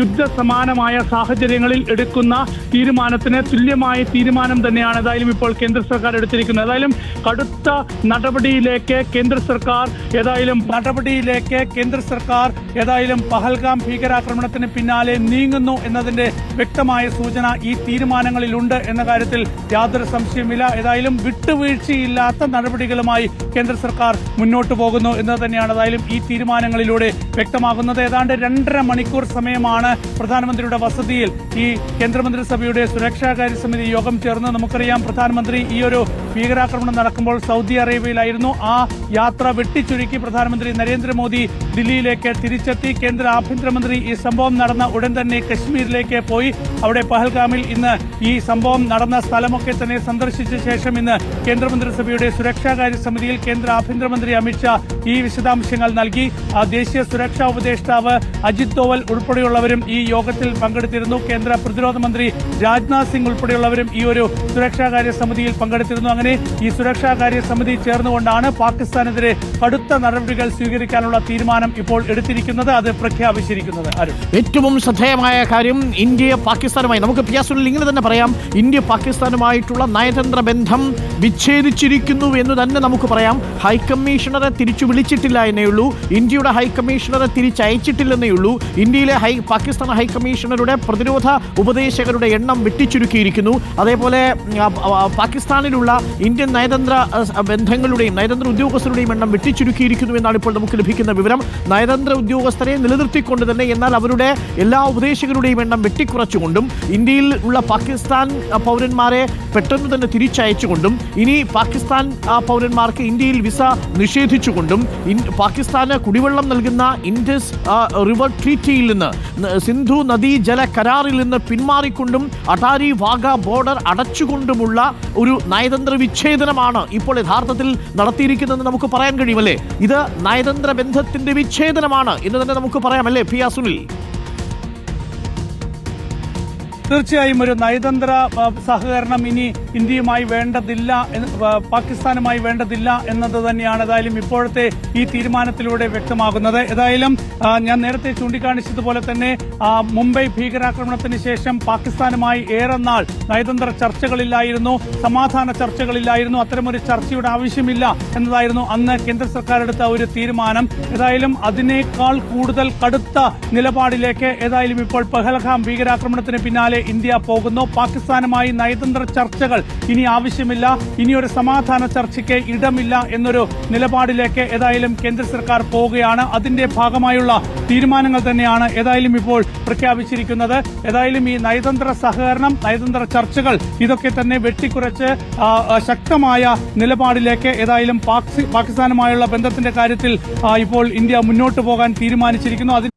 യുദ്ധസമാനമായ സാഹചര്യങ്ങളിൽ എടുക്കുന്ന തീരുമാനത്തിന് തുല്യമായ തീരുമാനം തന്നെയാണ് ഏതായാലും ഇപ്പോൾ കേന്ദ്ര സർക്കാർ എടുത്തിരിക്കുന്നത്. ഏതായാലും കടുത്ത നടപടിയിലേക്ക് കേന്ദ്ര സർക്കാർ ഏതായാലും നടപടിയിലേക്ക് കേന്ദ്ര സർക്കാർ ഏതായാലും പഹൽഗാം ഭീകരാക്രമണത്തിന് പിന്നാലെ നീങ്ങുന്നു എന്നതിന്റെ വ്യക്തമായ സൂചന ഈ തീരുമാനങ്ങളിലുണ്ട് എന്ന കാര്യത്തിൽ യാതൊരു സംശയമില്ല ഏതായാലും വിട്ടുവീഴ്ചയില്ലാത്ത നടപടികളുമായി കേന്ദ്ര സർക്കാർ മുന്നോട്ട് പോകുന്നു എന്ന് തന്നെയാണ് ഏതായാലും ഈ തീരുമാനങ്ങളിലൂടെ വ്യക്തമാകുന്നത്. ഏതാണ്ട് രണ്ടര മണിക്കൂർ സമയമാണ് പ്രധാനമന്ത്രിയുടെ വസതിയിൽ ഈ കേന്ദ്രമന്ത്രിസഭയുടെ സുരക്ഷാകാര്യ സമിതി യോഗം ചേർന്ന് നമുക്കറിയാം പ്രധാനമന്ത്രി ഈ ഒരു ഭീകരാക്രമണം നടക്കുമ്പോൾ സൗദി അറേബ്യയിലായിരുന്നു. ആ യാത്ര വെട്ടിച്ചുരുക്കി പ്രധാനമന്ത്രി നരേന്ദ്രമോദി ദില്ലിയിലേക്ക് തിരിച്ചെത്തി. കേന്ദ്ര ആഭ്യന്തരമന്ത്രി ഈ സംഭവം നടന്ന ഉടൻ തന്നെ കശ്മീരിലേക്ക് പോയി. അവിടെ പഹൽഗാമിൽ ഇന്ന് ഈ സംഭവം നടന്ന സ്ഥലമൊക്കെ തന്നെ സന്ദർശിച്ച ശേഷം ഇന്ന് കേന്ദ്രമന്ത്രിസഭയുടെ സുരക്ഷാകാര്യ സമിതിയിൽ കേന്ദ്ര ആഭ്യന്തരമന്ത്രി അമിത്ഷാ ഈ വിശദാംശങ്ങൾ നൽകി. ദേശീയ സുരക്ഷാ ഉപദേഷ്ടാവ് അജിത് ദോവൽ ഉൾപ്പെടെയുള്ളവരും ഈ യോഗത്തിൽ പങ്കെടുത്തിരുന്നു. കേന്ദ്ര പ്രതിരോധ മന്ത്രി രാജ്നാഥ് സിംഗ് ഉൾപ്പെടെയുള്ളവരും ഈ ഒരു സുരക്ഷാകാര്യ സമിതിയിൽ പങ്കെടുത്തിരുന്നു. അങ്ങനെ ഈ സുരക്ഷാകാര്യ സമിതി ചേർന്നുകൊണ്ടാണ് പാകിസ്ഥാനെതിരെ കടുത്ത നടപടികൾ സ്വീകരിക്കാനുള്ള തീരുമാനം ഇപ്പോൾ എടുത്തിരിക്കുന്നത്. അത് പ്രഖ്യാപിച്ചിരിക്കുന്നത്. ഏറ്റവും ശ്രദ്ധേയമായ കാര്യം ഇന്ത്യ പാകിസ്ഥാനുമായി. നമുക്ക് ഇങ്ങനെ തന്നെ പറയാം. ഇന്ത്യ പാകിസ്ഥാനുമായിട്ടുള്ള നയതന്ത്ര ബന്ധം വിച്ഛേദിച്ചിരിക്കുന്നു എന്ന് തന്നെ നമുക്ക് പറയാം. ഹൈക്കമ്മീഷണറെ തിരിച്ചു വിളിച്ചിട്ടില്ല എന്നേ ഉള്ളൂ ഇന്ത്യയുടെ ഹൈക്കമ്മീഷണറെ തിരിച്ചയച്ചിട്ടില്ലെന്നേ ഉള്ളൂ ഇന്ത്യയിലെ ഹൈ പാകിസ്ഥാൻ ഹൈക്കമ്മീഷണറുടെ പ്രതിരോധ ഉപദേശകരുടെ എണ്ണം വെട്ടിച്ചുരുക്കിയിരിക്കുന്നു. അതേപോലെ പാകിസ്ഥാനിലുള്ള ഇന്ത്യൻ നയതന്ത്ര ബന്ധങ്ങളുടെയും നയതന്ത്ര ഉദ്യോഗസ്ഥരുടെയും എണ്ണം വെട്ടിച്ചുരുക്കിയിരിക്കുന്നു എന്നാണ് ഇപ്പോൾ നമുക്ക് ലഭിക്കുന്ന വിവരം. നയതന്ത്ര ഉദ്യോഗസ്ഥരെ നിലനിർത്തിക്കൊണ്ട് തന്നെ എന്നാൽ അവരുടെ എല്ലാ ഉപദേശകരുടെയും എണ്ണം വെട്ടിക്കുറച്ചുകൊണ്ടും ഇന്ത്യയിൽ ഉള്ള പാകിസ്ഥാൻ പൗരന്മാരെ പെട്ടെന്ന് തന്നെ തിരിച്ചയച്ചുകൊണ്ടും ഇനി പാകിസ്ഥാൻ പൗരന്മാർക്ക് ഇന്ത്യയിൽ വിസ നിഷേധിച്ചുകൊണ്ടും പാകിസ്ഥാന് കുടിവെള്ളം നൽകുന്ന ഇൻഡസ് റിവർ ട്രീറ്റിയിൽ നിന്ന് സിന്ധു നദീ ജല കരാറിൽ നിന്ന് പിന്മാറിക്കൊണ്ടും അട്ടാരി വാഗ ബോർഡർ അടച്ചുകൊണ്ടുമുള്ള ഒരു നയതന്ത്ര വിച്ഛേദനമാണ് ഇപ്പോൾ യഥാർത്ഥത്തിൽ നടത്തിയിരിക്കുന്നതെന്ന് നമുക്ക് പറയാൻ കഴിയുമല്ലേ? ഇത് നയതന്ത്ര ബന്ധത്തിന്റെ വിച്ഛേദനമാണ് എന്ന് തന്നെ നമുക്ക് പറയാമല്ലേ പി ആ സുനിൽ? തീർച്ചയായും ഒരു നയതന്ത്ര സഹകരണം ഇനി ഇന്ത്യയുമായി വേണ്ടതില്ല പാകിസ്ഥാനുമായി വേണ്ടതില്ല എന്നത് തന്നെയാണ് ഏതായാലും ഇപ്പോഴത്തെ ഈ തീരുമാനത്തിലൂടെ വ്യക്തമാകുന്നത്. ഏതായാലും ഞാൻ നേരത്തെ ചൂണ്ടിക്കാണിച്ചതുപോലെ തന്നെ മുംബൈ ഭീകരാക്രമണത്തിന് ശേഷം പാകിസ്ഥാനുമായി ഏറെ നാൾ നയതന്ത്ര ചർച്ചകളില്ലായിരുന്നു സമാധാന ചർച്ചകളില്ലായിരുന്നു അത്തരമൊരു ചർച്ചയുടെ ആവശ്യമില്ല എന്നതായിരുന്നു അന്ന് കേന്ദ്ര സർക്കാർ എടുത്ത ഒരു തീരുമാനം. ഏതായാലും അതിനേക്കാൾ കൂടുതൽ കടുത്ത നിലപാടിലേക്ക് ഏതായാലും ഇപ്പോൾ പഹൽഗാം ഭീകരാക്രമണത്തിന് പിന്നാലെ ഇന്ത്യ പോകുന്നു. പാകിസ്ഥാനുമായി നയതന്ത്ര ചർച്ചകൾ ഇനി ആവശ്യമില്ല. ഇനിയൊരു സമാധാന ചർച്ചയ്ക്ക് ഇടമില്ല എന്നൊരു നിലപാടിലേക്ക് ഏതായാലും കേന്ദ്ര സർക്കാർ പോവുകയാണ്. അതിന്റെ ഭാഗമായുള്ള തീരുമാനങ്ങൾ തന്നെയാണ് ഏതായാലും ഇപ്പോൾ പ്രഖ്യാപിച്ചിരിക്കുന്നത്. ഏതായാലും ഈ നയതന്ത്ര സഹകരണം നയതന്ത്ര ചർച്ചകൾ ഇതൊക്കെ തന്നെ വെട്ടിക്കുറച്ച് ശക്തമായ നിലപാടിലേക്ക് ഏതായാലും പാക്സി- പാകിസ്ഥാനുമായുള്ള ബന്ധത്തിന്റെ കാര്യത്തിൽ ഇപ്പോൾ ഇന്ത്യ മുന്നോട്ട് പോകാൻ തീരുമാനിച്ചിരിക്കുന്നു.